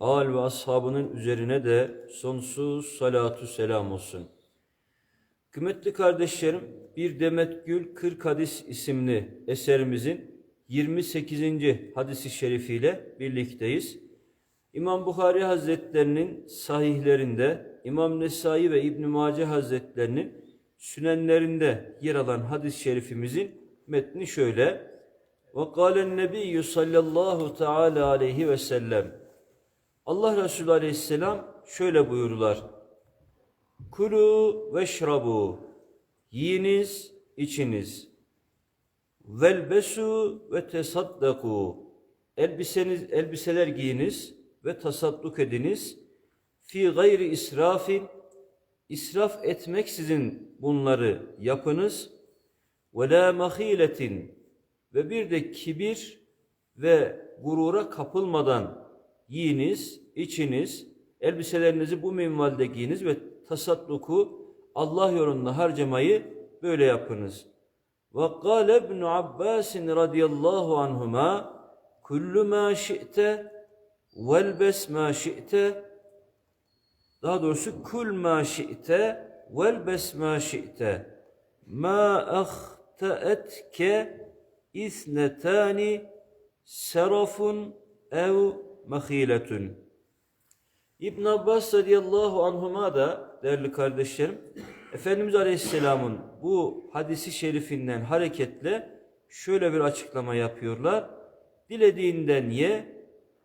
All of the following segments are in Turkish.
al ve ashabının üzerine de sonsuz salatu selam olsun. Kıymetli kardeşlerim, Bir Demet Gül 40 Hadis isimli eserimizin 28. hadisi şerifiyle birlikteyiz. İmam Bukhari Hazretlerinin sahihlerinde, İmam Nesai ve İbn Mace Hazretlerinin sünenlerinde yer alan hadis-i şerifimizin metni şöyle. Ve kâlen nebiyyü sallallahu teâlâ aleyhi ve sellem. Allah Resulü aleyhisselam şöyle buyurdular. Kulu veşrabu. Yiyiniz, içiniz. Velbesu ve tesaddaku. Elbiseniz, elbiseler giyiniz ve tasadduk ediniz. Fi gayri israfin. İsraf etmeksizin bunları yapınız. Ve la mahiletin. Ve bir de kibir ve gurura kapılmadan yiyiniz, içiniz, elbiselerinizi bu minvalde giyiniz ve tasadduku Allah yolunda harcamayı böyle yapınız. Ve kâle ibn Abbas radıyallahu anhuma kullu ma şi'te velbes ma şi'te daha doğrusu kul ma şi'te velbes ma şi'te ma ahta'etke isnetani serafun ev mahiletun. İbn Abbas radıyallahu anhuma da değerli kardeşlerim Efendimiz Aleyhisselam'ın bu hadisi şerifinden hareketle şöyle bir açıklama yapıyorlar. Dilediğinden ye,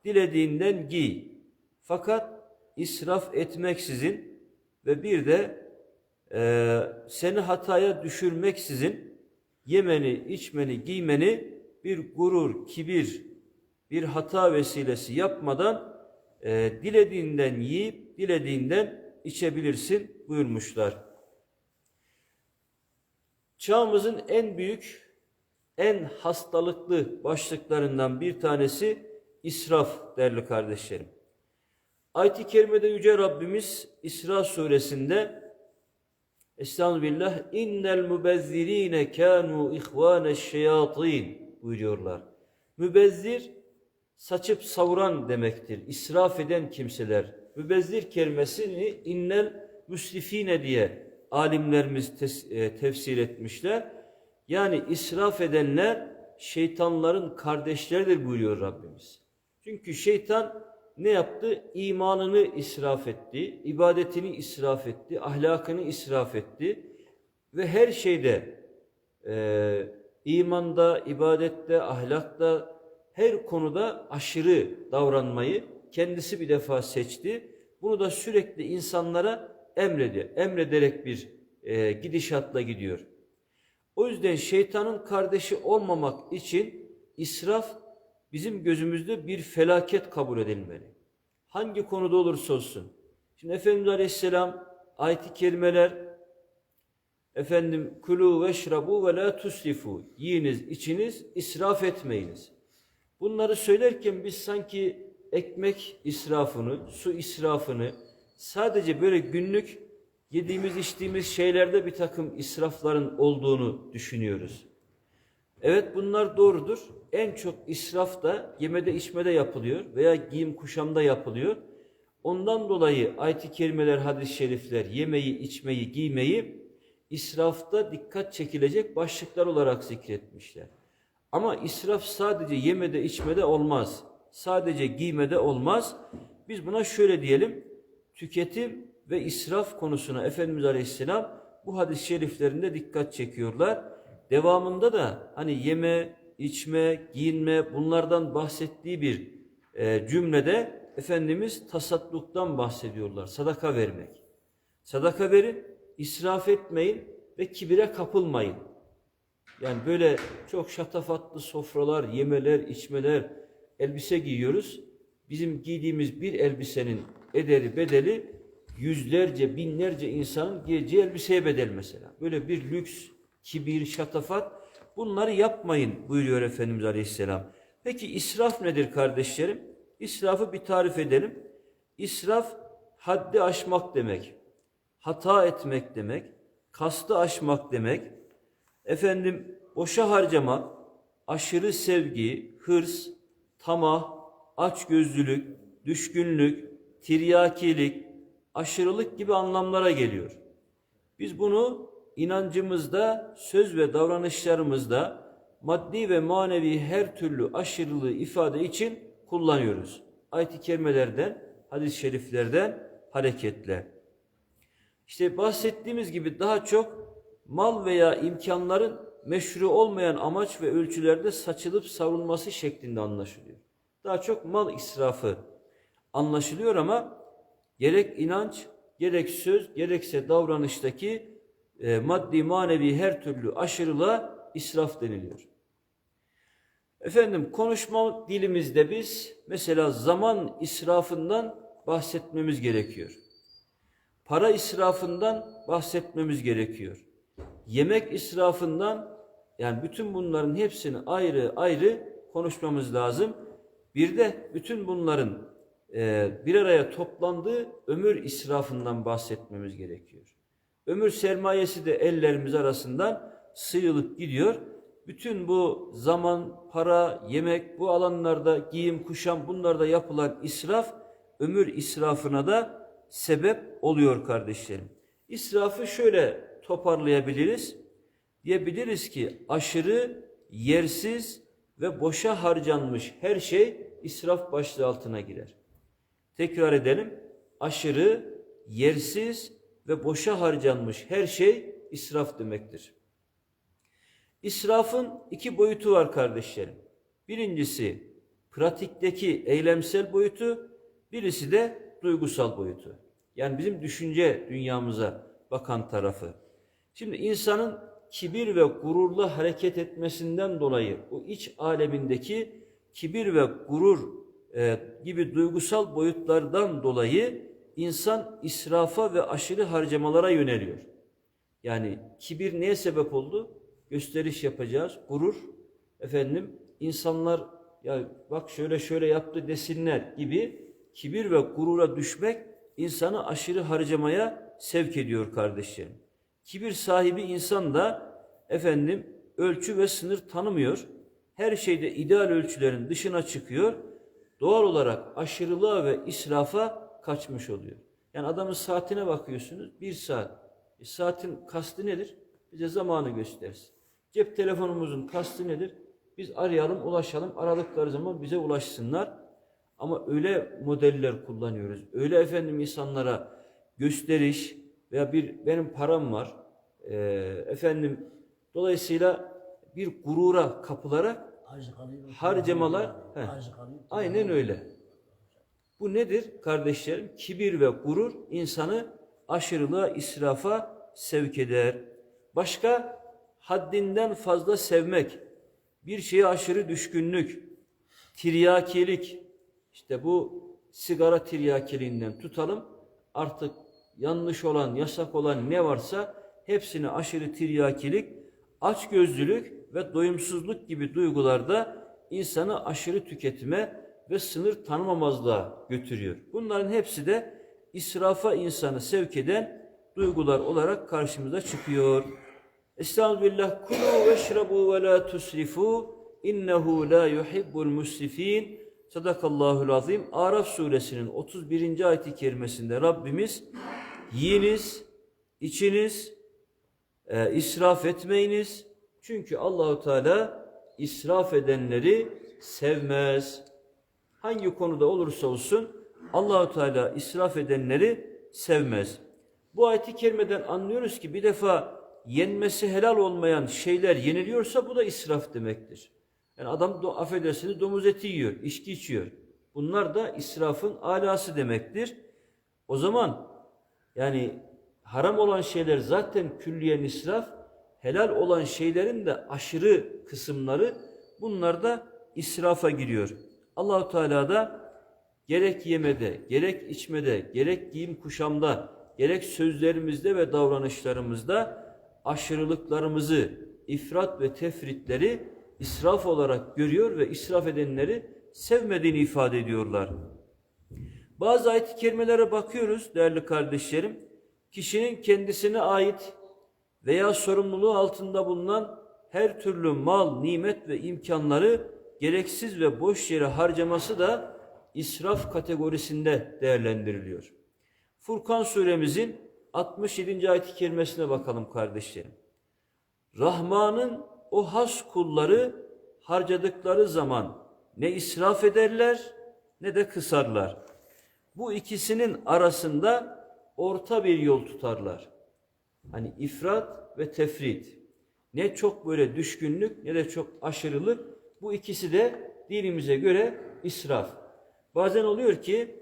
dilediğinden giy. Fakat israf etmeksizin ve bir de e, seni hataya düşürmeksizin yemeni, içmeni, giymeni bir gurur, kibir, bir hata vesilesi yapmadan e, dilediğinden yiyip dilediğinden içebilirsin buyurmuşlar. Çağımızın en büyük, en hastalıklı başlıklarından bir tanesi israf değerli kardeşlerim. Ayet-i Kerime'de Yüce Rabbimiz İsra suresinde Estağfirullah innel mubezzirine kanu ihvane şeyatin buyuruyorlar. Mübezzir saçıp savuran demektir. İsraf eden kimseler. Mübezzir kelimesini innel müsrifine diye alimlerimiz e, tefsir etmişler. Yani israf edenler şeytanların kardeşleridir buyuruyor Rabbimiz. Çünkü şeytan ne yaptı? İmanını israf etti, ibadetini israf etti, ahlakını israf etti ve her şeyde e, imanda, ibadette, ahlakta, her konuda aşırı davranmayı kendisi bir defa seçti. Bunu da sürekli insanlara emredi. Emrederek bir e, gidişatla gidiyor. O yüzden şeytanın kardeşi olmamak için israf bizim gözümüzde bir felaket kabul edilmeli. Hangi konuda olursa olsun. Şimdi Efendimiz Aleyhisselam ayet-i kerimeler efendim kulu veşrabu ve la tusrifu yiyiniz içiniz israf etmeyiniz. Bunları söylerken biz sanki ekmek israfını, su israfını sadece böyle günlük yediğimiz içtiğimiz şeylerde bir takım israfların olduğunu düşünüyoruz. Evet bunlar doğrudur. En çok israf da yemede içmede yapılıyor veya giyim kuşamda yapılıyor. Ondan dolayı ayet-i kerimeler, hadis-i şerifler yemeği, içmeyi, giymeyi israfta dikkat çekilecek başlıklar olarak zikretmişler. Ama israf sadece yemede, içmede olmaz. Sadece giymede olmaz. Biz buna şöyle diyelim. Tüketim ve israf konusuna Efendimiz Aleyhisselam bu hadis-i şeriflerinde dikkat çekiyorlar. Devamında da hani yeme, içme, giyinme bunlardan bahsettiği bir e, cümlede Efendimiz tasadduktan bahsediyorlar. Sadaka vermek. Sadaka verin, israf etmeyin ve kibire kapılmayın. Yani böyle çok şatafatlı sofralar, yemeler, içmeler, elbise giyiyoruz. Bizim giydiğimiz bir elbisenin ederi, bedeli yüzlerce, binlerce insanın giyeceği elbiseye bedel mesela. Böyle bir lüks, kibir, şatafat bunları yapmayın buyuruyor Efendimiz Aleyhisselam. Peki israf nedir kardeşlerim? İsrafı bir tarif edelim. İsraf haddi aşmak demek. Hata etmek demek. Kastı aşmak demek. Efendim boşa harcamak, aşırı sevgi, hırs, tamah, açgözlülük, düşkünlük, tiryakilik, aşırılık gibi anlamlara geliyor. Biz bunu inancımızda, söz ve davranışlarımızda maddi ve manevi her türlü aşırılığı ifade için kullanıyoruz. Ayet-i kerimelerden, hadis-i şeriflerden hareketle. İşte bahsettiğimiz gibi daha çok mal veya imkanların meşru olmayan amaç ve ölçülerde saçılıp savrulması şeklinde anlaşılıyor. Daha çok mal israfı anlaşılıyor ama gerek inanç, gerek söz, gerekse davranıştaki e, maddi manevi her türlü aşırılığa israf deniliyor. Efendim konuşma dilimizde biz mesela zaman israfından bahsetmemiz gerekiyor. Para israfından bahsetmemiz gerekiyor. Yemek israfından yani bütün bunların hepsini ayrı ayrı konuşmamız lazım. Bir de bütün bunların e, bir araya toplandığı ömür israfından bahsetmemiz gerekiyor. Ömür sermayesi de ellerimiz arasından sıyrılıp gidiyor. Bütün bu zaman, para, yemek, bu alanlarda giyim, kuşam bunlarda yapılan israf ömür israfına da sebep oluyor kardeşlerim. İsrafı şöyle toparlayabiliriz. Diyebiliriz ki aşırı, yersiz ve boşa harcanmış her şey israf başlığı altına girer. Tekrar edelim. Aşırı, yersiz ve boşa harcanmış her şey israf demektir. İsrafın iki boyutu var kardeşlerim. Birincisi pratikteki eylemsel boyutu, birisi de duygusal boyutu. Yani bizim düşünce dünyamıza bakan tarafı. Şimdi insanın kibir ve gururla hareket etmesinden dolayı o iç alemindeki kibir ve gurur e, gibi duygusal boyutlardan dolayı insan israfa ve aşırı harcamalara yöneliyor. Yani kibir neye sebep oldu? Gösteriş yapacağız, gurur. Efendim insanlar ya bak şöyle şöyle yaptı desinler gibi kibir ve gurura düşmek insanı aşırı harcamaya sevk ediyor kardeşlerim. Kibir sahibi insan da efendim ölçü ve sınır tanımıyor. Her şeyde ideal ölçülerin dışına çıkıyor. Doğal olarak aşırılığa ve israfa kaçmış oluyor. Yani adamın saatine bakıyorsunuz bir saat. E, saatin kastı nedir? Bize zamanı göstersin. Cep telefonumuzun kastı nedir? Biz arayalım, ulaşalım. Aradıkları zaman bize ulaşsınlar. Ama öyle modeller kullanıyoruz. Öyle efendim insanlara gösteriş veya bir benim param var. E, efendim dolayısıyla bir gurura kapılarak harcamalar he, aynen öyle. Bu nedir kardeşlerim? Kibir ve gurur insanı aşırılığa, israfa sevk eder. Başka haddinden fazla sevmek, bir şeye aşırı düşkünlük, tiryakilik, işte bu sigara tiryakiliğinden tutalım. Artık yanlış olan, yasak olan ne varsa hepsini aşırı tiryakilik, açgözlülük ve doyumsuzluk gibi duygularda insanı aşırı tüketime ve sınır tanımamazlığa götürüyor. Bunların hepsi de israfa insanı sevk eden duygular olarak karşımıza çıkıyor. Estağfirullah kulu veşrabu ve la tusrifu innehu la yuhibbul musrifin. Sadakallahul azim. Araf suresinin 31. ayeti kerimesinde Rabbimiz yiyiniz, içiniz, e, israf etmeyiniz. Çünkü Allahu Teala israf edenleri sevmez. Hangi konuda olursa olsun Allahu Teala israf edenleri sevmez. Bu ayeti kerimeden anlıyoruz ki bir defa yenmesi helal olmayan şeyler yeniliyorsa bu da israf demektir. Yani adam do, affedersiniz domuz eti yiyor, içki içiyor. Bunlar da israfın alası demektir. O zaman yani haram olan şeyler zaten külliyen israf, helal olan şeylerin de aşırı kısımları bunlar da israfa giriyor. Allahu Teala da gerek yemede, gerek içmede, gerek giyim kuşamda, gerek sözlerimizde ve davranışlarımızda aşırılıklarımızı, ifrat ve tefritleri israf olarak görüyor ve israf edenleri sevmediğini ifade ediyorlar. Bazı ayet-i kerimelere bakıyoruz değerli kardeşlerim. Kişinin kendisine ait veya sorumluluğu altında bulunan her türlü mal, nimet ve imkanları gereksiz ve boş yere harcaması da israf kategorisinde değerlendiriliyor. Furkan suremizin 67. ayet-i kerimesine bakalım kardeşlerim. Rahman'ın o has kulları harcadıkları zaman ne israf ederler ne de kısarlar. Bu ikisinin arasında orta bir yol tutarlar. Hani ifrat ve tefrit. Ne çok böyle düşkünlük ne de çok aşırılık. Bu ikisi de dinimize göre israf. Bazen oluyor ki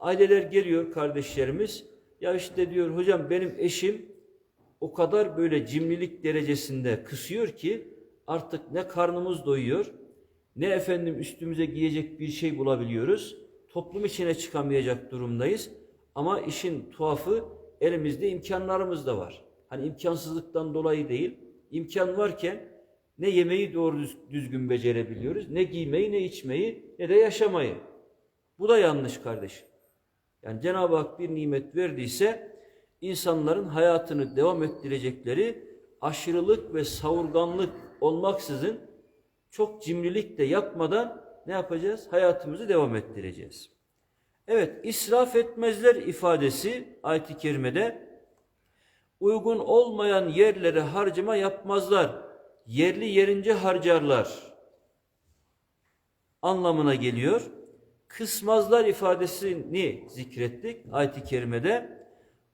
aileler geliyor kardeşlerimiz. Ya işte diyor hocam benim eşim o kadar böyle cimrilik derecesinde kısıyor ki artık ne karnımız doyuyor ne efendim üstümüze giyecek bir şey bulabiliyoruz. Toplum içine çıkamayacak durumdayız. Ama işin tuhafı elimizde imkanlarımız da var. Hani imkansızlıktan dolayı değil, imkan varken ne yemeği doğru düzgün becerebiliyoruz, ne giymeyi, ne içmeyi, ne de yaşamayı. Bu da yanlış kardeşim. Yani Cenab-ı Hak bir nimet verdiyse insanların hayatını devam ettirecekleri aşırılık ve savurganlık olmaksızın çok cimrilik de yapmadan ne yapacağız? Hayatımızı devam ettireceğiz. Evet, israf etmezler ifadesi ayet-i kerimede uygun olmayan yerlere harcama yapmazlar. Yerli yerince harcarlar anlamına geliyor. Kısmazlar ifadesini zikrettik ayet-i kerimede.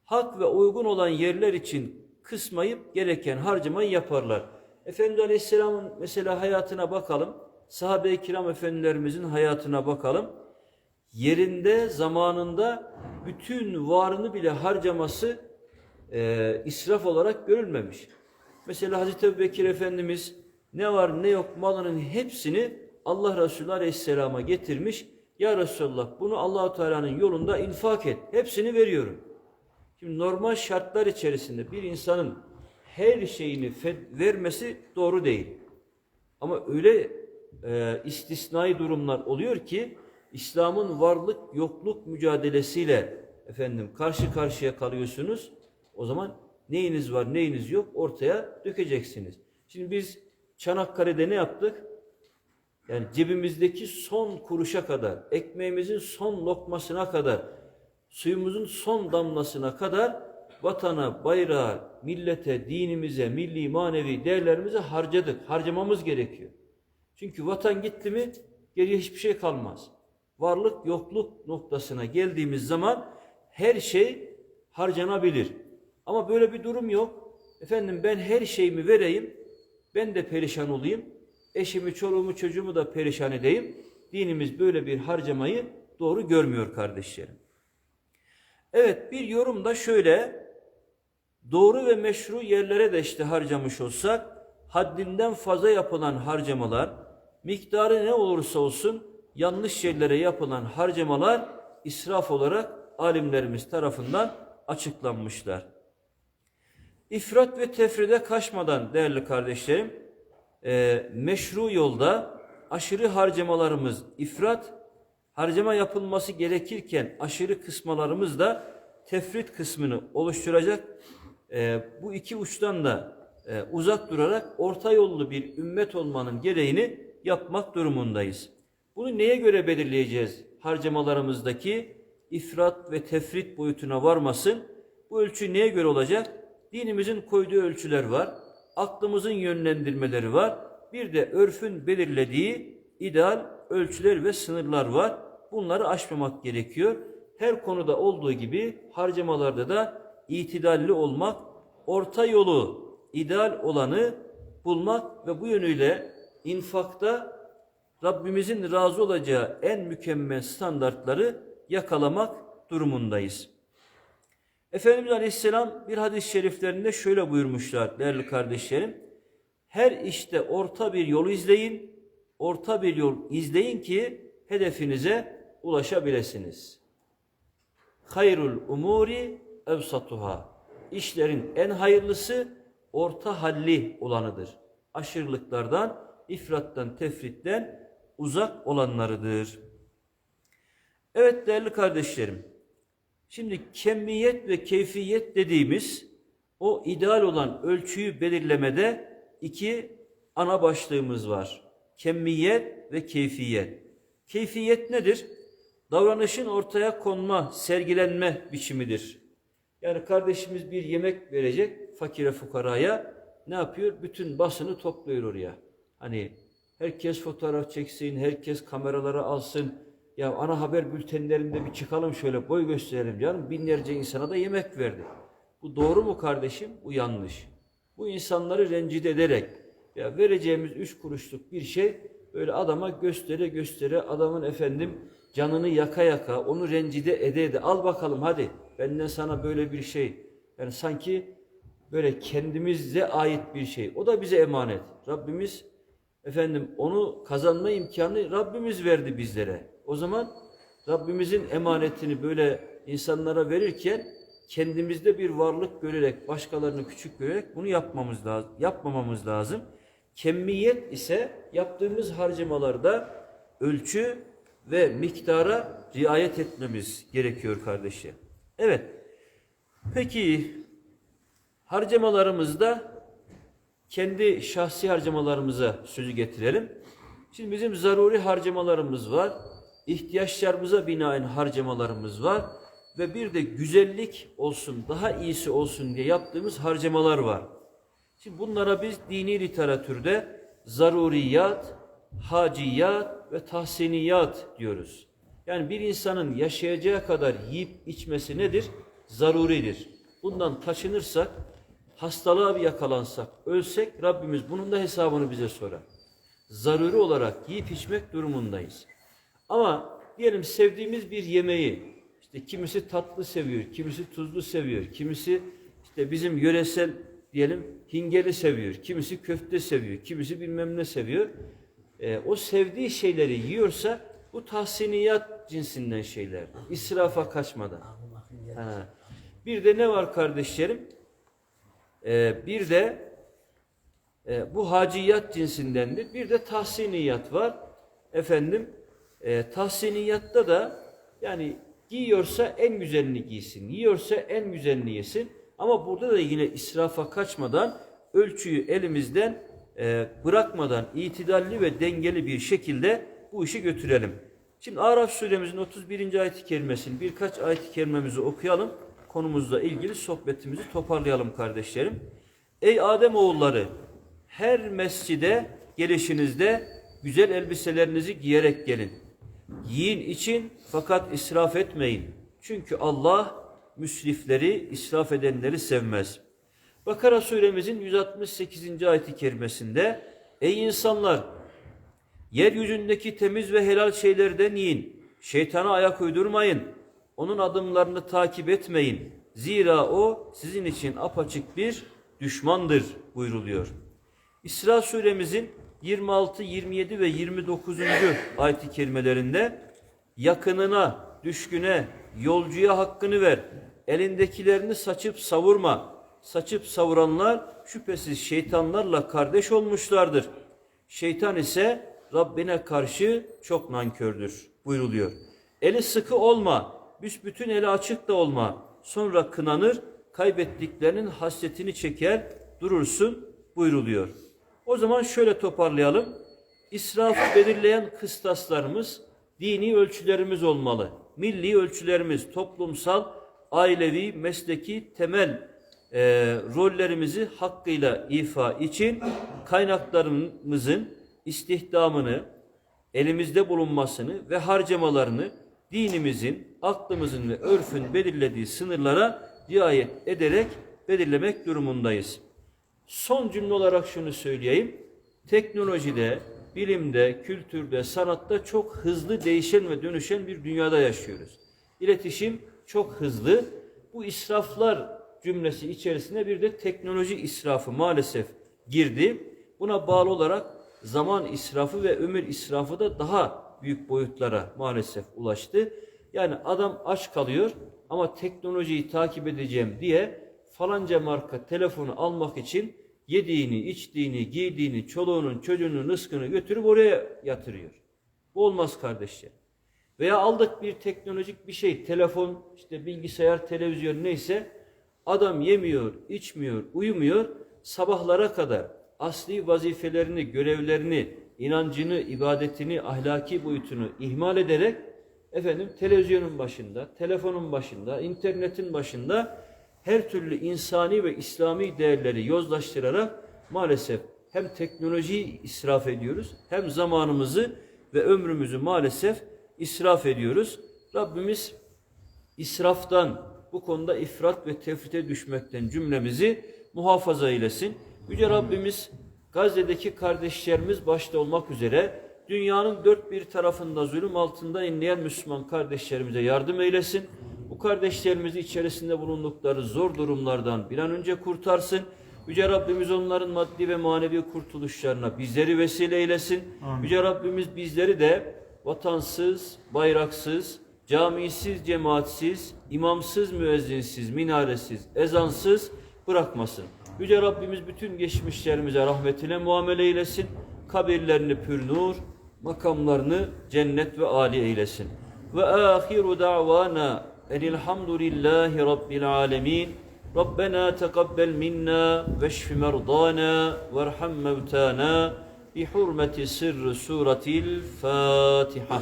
Hak ve uygun olan yerler için kısmayıp gereken harcamayı yaparlar. Efendimiz Aleyhisselam'ın mesela hayatına bakalım. Sahabe-i kiram efendilerimizin hayatına bakalım. Yerinde, zamanında bütün varını bile harcaması e, israf olarak görülmemiş. Mesela Hazreti Ebu Bekir Efendimiz ne var ne yok malının hepsini Allah Resulü Aleyhisselam'a getirmiş. Ya Resulallah bunu Allahu Teala'nın yolunda infak et. Hepsini veriyorum. Şimdi normal şartlar içerisinde bir insanın her şeyini vermesi doğru değil. Ama öyle e, istisnai durumlar oluyor ki İslam'ın varlık yokluk mücadelesiyle efendim karşı karşıya kalıyorsunuz. O zaman neyiniz var neyiniz yok ortaya dökeceksiniz. Şimdi biz Çanakkale'de ne yaptık? Yani cebimizdeki son kuruşa kadar, ekmeğimizin son lokmasına kadar, suyumuzun son damlasına kadar vatana, bayrağa, millete, dinimize, milli, manevi değerlerimize harcadık. Harcamamız gerekiyor. Çünkü vatan gitti mi geriye hiçbir şey kalmaz. Varlık yokluk noktasına geldiğimiz zaman her şey harcanabilir. Ama böyle bir durum yok. Efendim ben her şeyimi vereyim, ben de perişan olayım, eşimi, çoluğumu, çocuğumu da perişan edeyim. Dinimiz böyle bir harcamayı doğru görmüyor kardeşlerim. Evet bir yorum da şöyle, doğru ve meşru yerlere de işte harcamış olsak, haddinden fazla yapılan harcamalar, miktarı ne olursa olsun yanlış yerlere yapılan harcamalar israf olarak alimlerimiz tarafından açıklanmışlar. İfrat ve tefride kaçmadan değerli kardeşlerim, e, meşru yolda aşırı harcamalarımız ifrat, harcama yapılması gerekirken aşırı kısmalarımız da tefrit kısmını oluşturacak. E, bu iki uçtan da e, uzak durarak orta yollu bir ümmet olmanın gereğini yapmak durumundayız. Bunu neye göre belirleyeceğiz? Harcamalarımızdaki ifrat ve tefrit boyutuna varmasın. Bu ölçü neye göre olacak? Dinimizin koyduğu ölçüler var. Aklımızın yönlendirmeleri var. Bir de örfün belirlediği ideal ölçüler ve sınırlar var. Bunları aşmamak gerekiyor. Her konuda olduğu gibi harcamalarda da itidalli olmak, orta yolu, ideal olanı bulmak ve bu yönüyle infakta Rabbimizin razı olacağı en mükemmel standartları yakalamak durumundayız. Efendimiz Aleyhisselam bir hadis-i şeriflerinde şöyle buyurmuşlar değerli kardeşlerim. Her işte orta bir yol izleyin, orta bir yol izleyin ki hedefinize ulaşabilirsiniz. Hayrul umuri evsatuha. İşlerin en hayırlısı orta halli olanıdır. Aşırılıklardan, ifrattan, tefritten uzak olanlarıdır. Evet değerli kardeşlerim. Şimdi kemiyet ve keyfiyet dediğimiz o ideal olan ölçüyü belirlemede iki ana başlığımız var. Kemiyet ve keyfiyet. Keyfiyet nedir? Davranışın ortaya konma, sergilenme biçimidir. Yani kardeşimiz bir yemek verecek fakire fukaraya ne yapıyor? Bütün basını topluyor oraya. Hani herkes fotoğraf çeksin, herkes kameralara alsın. Ya ana haber bültenlerinde bir çıkalım şöyle boy gösterelim canım. Binlerce insana da yemek verdi. Bu doğru mu kardeşim? Bu yanlış. Bu insanları rencide ederek ya vereceğimiz üç kuruşluk bir şey böyle adama göstere göstere adamın efendim canını yaka yaka onu rencide ede ede al bakalım hadi benden sana böyle bir şey. Yani sanki böyle kendimize ait bir şey. O da bize emanet. Rabbimiz efendim onu kazanma imkanı Rabbimiz verdi bizlere. O zaman Rabbimizin emanetini böyle insanlara verirken kendimizde bir varlık görerek, başkalarını küçük görerek bunu yapmamız lazım, yapmamamız lazım. Kemmiyet ise yaptığımız harcamalarda ölçü ve miktara riayet etmemiz gerekiyor kardeşim. Evet. Peki harcamalarımızda kendi şahsi harcamalarımıza sözü getirelim. Şimdi bizim zaruri harcamalarımız var. ihtiyaçlarımıza binaen harcamalarımız var. Ve bir de güzellik olsun, daha iyisi olsun diye yaptığımız harcamalar var. Şimdi bunlara biz dini literatürde zaruriyat, haciyat ve tahsiniyat diyoruz. Yani bir insanın yaşayacağı kadar yiyip içmesi nedir? Zaruridir. Bundan taşınırsak, hastalığa bir yakalansak, ölsek Rabbimiz bunun da hesabını bize sorar. Zaruri olarak yiyip içmek durumundayız. Ama diyelim sevdiğimiz bir yemeği, işte kimisi tatlı seviyor, kimisi tuzlu seviyor, kimisi işte bizim yöresel diyelim hingeli seviyor, kimisi köfte seviyor, kimisi bilmem ne seviyor. Ee, o sevdiği şeyleri yiyorsa bu tahsiniyat cinsinden şeyler. İsrafa kaçmadan. Ha. Bir de ne var kardeşlerim? Ee, bir de e, bu haciyat cinsindendir. Bir de tahsiniyat var. Efendim e, tahsiniyatta da yani giyiyorsa en güzelini giysin, yiyorsa en güzelini yesin. Ama burada da yine israfa kaçmadan ölçüyü elimizden e, bırakmadan itidalli ve dengeli bir şekilde bu işi götürelim. Şimdi Araf suremizin 31. ayet-i kerimesini birkaç ayet-i kerimemizi okuyalım. Konumuzla ilgili sohbetimizi toparlayalım kardeşlerim. Ey Adem oğulları her mescide gelişinizde güzel elbiselerinizi giyerek gelin. Yiyin için fakat israf etmeyin. Çünkü Allah müsrifleri, israf edenleri sevmez. Bakara suremizin 168. ayeti kerimesinde Ey insanlar! Yeryüzündeki temiz ve helal şeylerden yiyin. Şeytana ayak uydurmayın. Onun adımlarını takip etmeyin. Zira o sizin için apaçık bir düşmandır buyruluyor. İsra suremizin 26, 27 ve 29. ayet-i kerimelerinde yakınına, düşküne, yolcuya hakkını ver. Elindekilerini saçıp savurma. Saçıp savuranlar şüphesiz şeytanlarla kardeş olmuşlardır. Şeytan ise Rabbine karşı çok nankördür buyruluyor. Eli sıkı olma, büsbütün eli açık da olma. Sonra kınanır, kaybettiklerinin hasretini çeker, durursun buyruluyor. O zaman şöyle toparlayalım. İsrafı belirleyen kıstaslarımız dini ölçülerimiz olmalı. Milli ölçülerimiz, toplumsal, ailevi, mesleki temel e, rollerimizi hakkıyla ifa için kaynaklarımızın istihdamını, elimizde bulunmasını ve harcamalarını dinimizin, aklımızın ve örfün belirlediği sınırlara riayet ederek belirlemek durumundayız. Son cümle olarak şunu söyleyeyim. Teknolojide, bilimde, kültürde, sanatta çok hızlı değişen ve dönüşen bir dünyada yaşıyoruz. İletişim çok hızlı. Bu israflar cümlesi içerisine bir de teknoloji israfı maalesef girdi. Buna bağlı olarak zaman israfı ve ömür israfı da daha büyük boyutlara maalesef ulaştı. Yani adam aç kalıyor ama teknolojiyi takip edeceğim diye falanca marka telefonu almak için yediğini, içtiğini, giydiğini, çoluğunun, çocuğunun rızkını götürüp oraya yatırıyor. Bu olmaz kardeşler. Veya aldık bir teknolojik bir şey, telefon, işte bilgisayar, televizyon neyse adam yemiyor, içmiyor, uyumuyor, sabahlara kadar asli vazifelerini, görevlerini, inancını, ibadetini, ahlaki boyutunu ihmal ederek efendim televizyonun başında, telefonun başında, internetin başında her türlü insani ve İslami değerleri yozlaştırarak maalesef hem teknolojiyi israf ediyoruz hem zamanımızı ve ömrümüzü maalesef israf ediyoruz. Rabbimiz israftan, bu konuda ifrat ve tefrite düşmekten cümlemizi muhafaza eylesin. Yüce Rabbimiz Gazze'deki kardeşlerimiz başta olmak üzere dünyanın dört bir tarafında zulüm altında inleyen Müslüman kardeşlerimize yardım eylesin. Bu kardeşlerimizi içerisinde bulundukları zor durumlardan bir an önce kurtarsın. Yüce Rabbimiz onların maddi ve manevi kurtuluşlarına bizleri vesile eylesin. Yüce Rabbimiz bizleri de vatansız, bayraksız, camisiz, cemaatsiz, imamsız, müezzinsiz, minaresiz, ezansız bırakmasın. Yüce Rabbimiz bütün geçmişlerimize rahmetine muamele eylesin. Kabirlerini pür nur, makamlarını cennet ve âli eylesin. Ve ahiru da'vana enilhamdülillahi rabbil alemin. ربنا تقبل منا واشف مرضانا وارحم موتانا بحرمة سر سورة الفاتحة